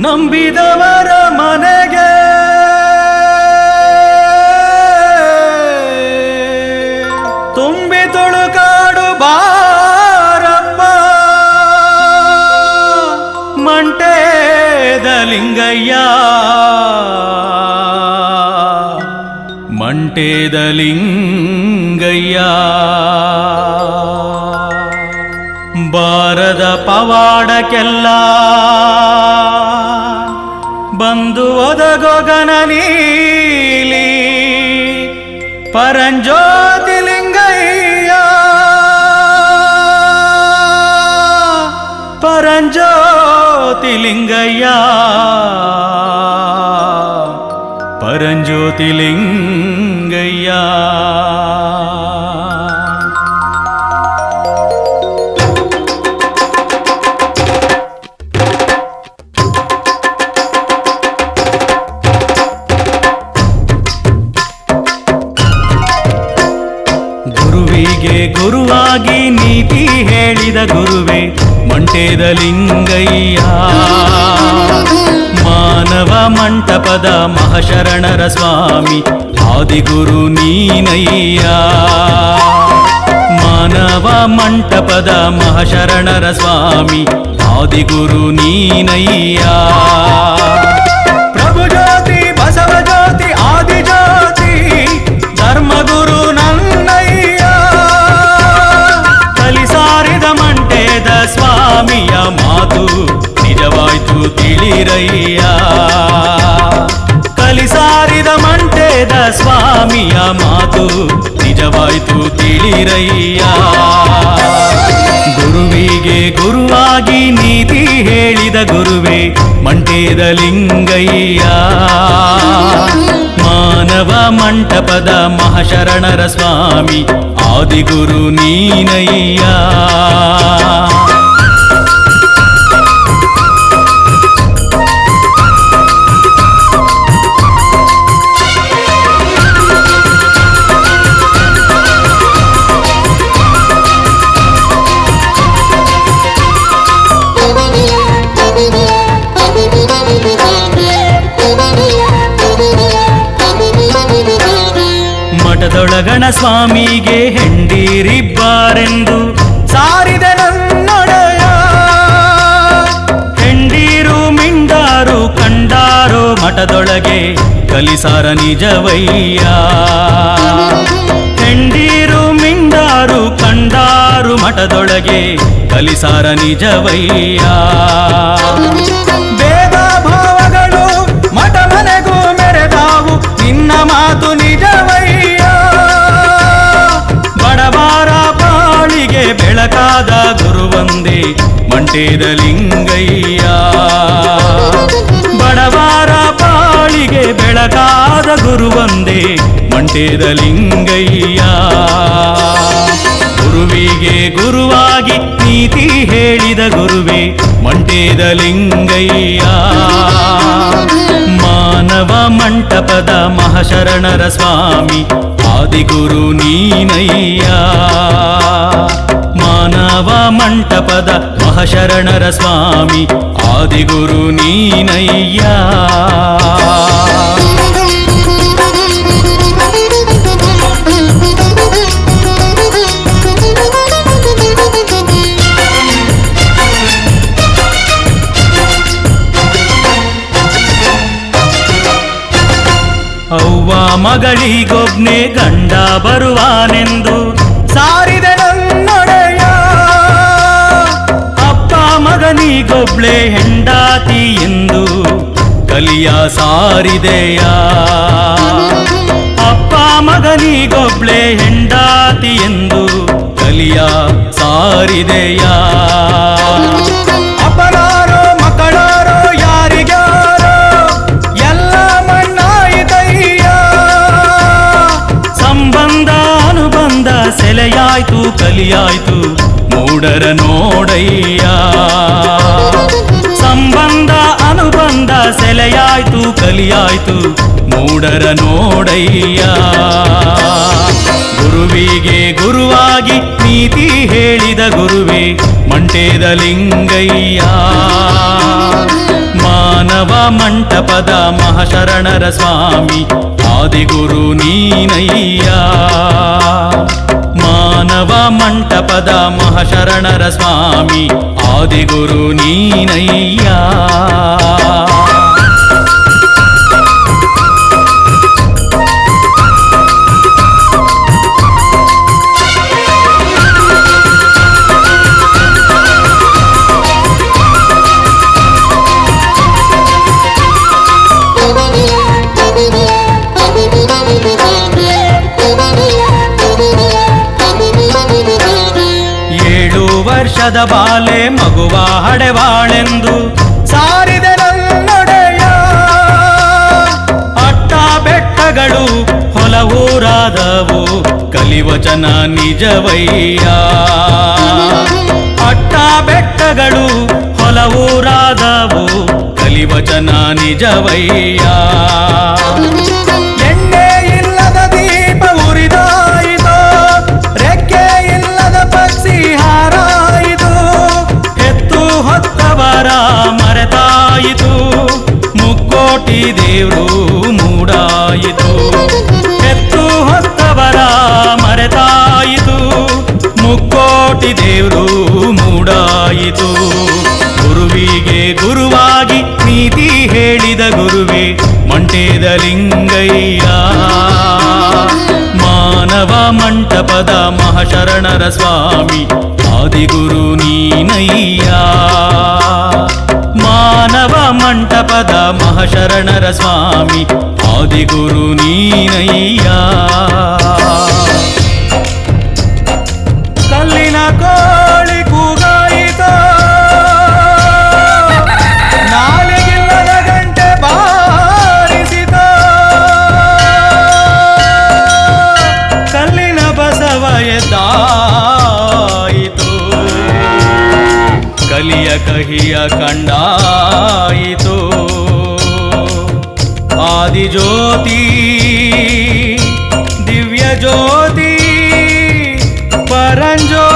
ನಂಬಿದವರ ಮನೆಗೆ. ತುಂಬಿ ತುಳುಕಾಡು ಬಾರಪ್ಪ. ಮಂಟೇದ ಲಿಂಗಯ್ಯ ಬಾರದ ಪವಾಡಕ್ಕೆಲ್ಲ ಬಂದು ಒದಗೊಗನ ನೀಲಿ ಪರಂಜ್ಯೋತಿ ಲಿಂಗಯ್ಯ ಪರಂಜ್ಯೋತಿ ಗುರುವಿಗೆ ನೀತಿ ಹೇಳಿದ ಗುರುವೆ, ಮಂಟೇದ ಲಿಂಗಯ್ಯ. ಮಾನವ ಮಂಟಪದ ಮಹಾಶರಣರ ಸ್ವಾಮಿ, ಆದಿಗುರು ನೀನಯ್ಯ. ಮಾನವ ಮಂಟಪದ ಮಹಾಶರಣರ ಸ್ವಾಮಿ, ಆದಿಗುರು ನೀನಯ್ಯ. ತಿಳಿರಯ್ಯ ಕಲಿಸಾರಿದ ಮಂಟೇದ ಸ್ವಾಮಿಯ ಮಾತು ನಿಜವಾಯಿತು ತಿಳಿರಯ್ಯ. ಗುರುವಿಗೆ ಗುರುವಾಗಿ ನೀತಿ ಹೇಳಿದ ಗುರುವೆ ಮಂಟೇದ ಲಿಂಗಯ್ಯ. ಮಾನವ ಮಂಟಪದ ಮಹಾಶರಣರ ಸ್ವಾಮಿ, ಆದಿಗುರು ನೀನಯ್ಯ. ಮಠದೊಳಗಣ ಸ್ವಾಮಿಗೆ ಹೆಂಡೀರಿಬ್ಬಾರೆಂದು ಸಾರಿದ ನನ್ನೊಡೆಯ. ಹೆಂಡೀರು ಮಿಂಡಾರು ಕಂಡಾರು ಮಠದೊಳಗೆ ಕಲಿಸಾರ ನಿಜವಯ್ಯ. ಹೆಂಡೀರು ಮಿಂಡಾರು ಕಂಡಾರು ಮಠದೊಳಗೆ ಕಲಿಸಾರ ನಿಜವಯ್ಯ. ಬೆಳಕಾದ ಗುರುವಂದೇ ಮಂಟೇದ ಲಿಂಗಯ್ಯ. ಬಡವಾರ ಪಾಳಿಗೆ ಬೆಳಕಾದ ಗುರುವಂದೇ ಮಂಟೇದ ಲಿಂಗಯ್ಯ. ಗುರುವಿಗೆ ಗುರುವಾಗಿ ನೀತಿ ಹೇಳಿದ ಗುರುವೇ ಮಂಟೇದ ಲಿಂಗಯ್ಯ. ಮಾನವ ಮಂಟಪದ ಮಹಾಶರಣರ ಸ್ವಾಮಿ, ಆದಿಗುರು ನೀನಯ್ಯ. ಮಾನವ ಮಂಟಪದ ಮಹಾಶರಣರ ಸ್ವಾಮಿ ಆದಿಗುರು ನೀನಯ್ಯ. ಅವ್ವ ಮಗಳಿಗೊಬ್ನೇ ಗಂಡ ಬರುವಾನೆಂದು ಸಾರಿದೆ ಮಗನಿಗೊಬ್ಳೆ ಹೆಂಡಾತಿ ಎಂದು ಕಲಿಯ ಸಾರಿದೆಯ? ಅಪ್ಪ ಮಗನಿಗೊಬ್ಳೆ ಹೆಂಡಾತಿ ಎಂದು ಕಲಿಯ ಸಾರಿದೆಯ? ಸೆಲೆಯಾಯ್ತು ಕಲಿಯಾಯ್ತು ಮೂಡರ ನೋಡಯ್ಯ? ಸೆಲೆಯಾಯ್ತು, ಕಲಿಯಾಯ್ತು ಮೂಡರ ನೋಡಯ್ಯ. ಗುರುವಿಗೆ ಗುರುವಾಗಿ ನೀತಿ ಹೇಳಿದ ಗುರುವೇ ಮಂಟೇದ ಲಿಂಗಯ್ಯ. ಮಾನವ ಮಂಟಪದ ಮಹಾಶರಣರ ಸ್ವಾಮಿ ಆದಿಗುರು ನೀನಯ್ಯ. ಮಾನವ ಮಂಟಪದ ಮಹಾಶರಣರ ಸ್ವಾಮಿ ಆದಿಗುರು ನೀನಯ್ಯ. ವರ್ಷದ ಬಾಲೆ ಮಗುವ ಹಡೆವಾಳೆಂದು ಸಾರಿದೆ ನನ್ನೊಡೆಯ. ಅಟ್ಟ ಬೆಟ್ಟಗಳು ಹೊಲವೂರಾದವು ಕಲಿವಚನ ನಿಜವಯ್ಯ. ಅಟ್ಟ ಬೆಟ್ಟಗಳು ಹೊಲವೂರಾದವು ಕಲಿವಚನ ನಿಜವಯ್ಯ. ದೇವ್ರು ಮೂಡಾಯಿತು. ಎತ್ತು ಹೊತ್ತವರ ಮರೆತಾಯಿತು. ಮುಕ್ಕೋಟಿ ದೇವ್ರು ಮೂಡಾಯಿತು. ಗುರುವಿಗೆ ಗುರುವಾಗಿ ನೀತಿ ಹೇಳಿದ ಗುರುವೇ ಮಂಟೇದ ಲಿಂಗಯ್ಯ. ಮಾನವ ಮಂಟಪದ ಮಹಾಶರಣರ ಸ್ವಾಮಿ, ಆದಿಗುರು ನೀನಯ್ಯ. ಮಾನವ ಮಂಟಪದ ಮಹಾಶರಣರ ಸ್ವಾಮಿ ಆದಿಗುರು ನೀನಯ್ಯ ಕಲ್ಲಿನ ಕೋಳಿ ಬಲಿಯ ಕಹಿಯ ಕಂಡಾಯಿತು ಆದಿಜ್ಯೋತಿ ದಿವ್ಯ ಜ್ಯೋತಿ ಪರಂಜ್ಯೋ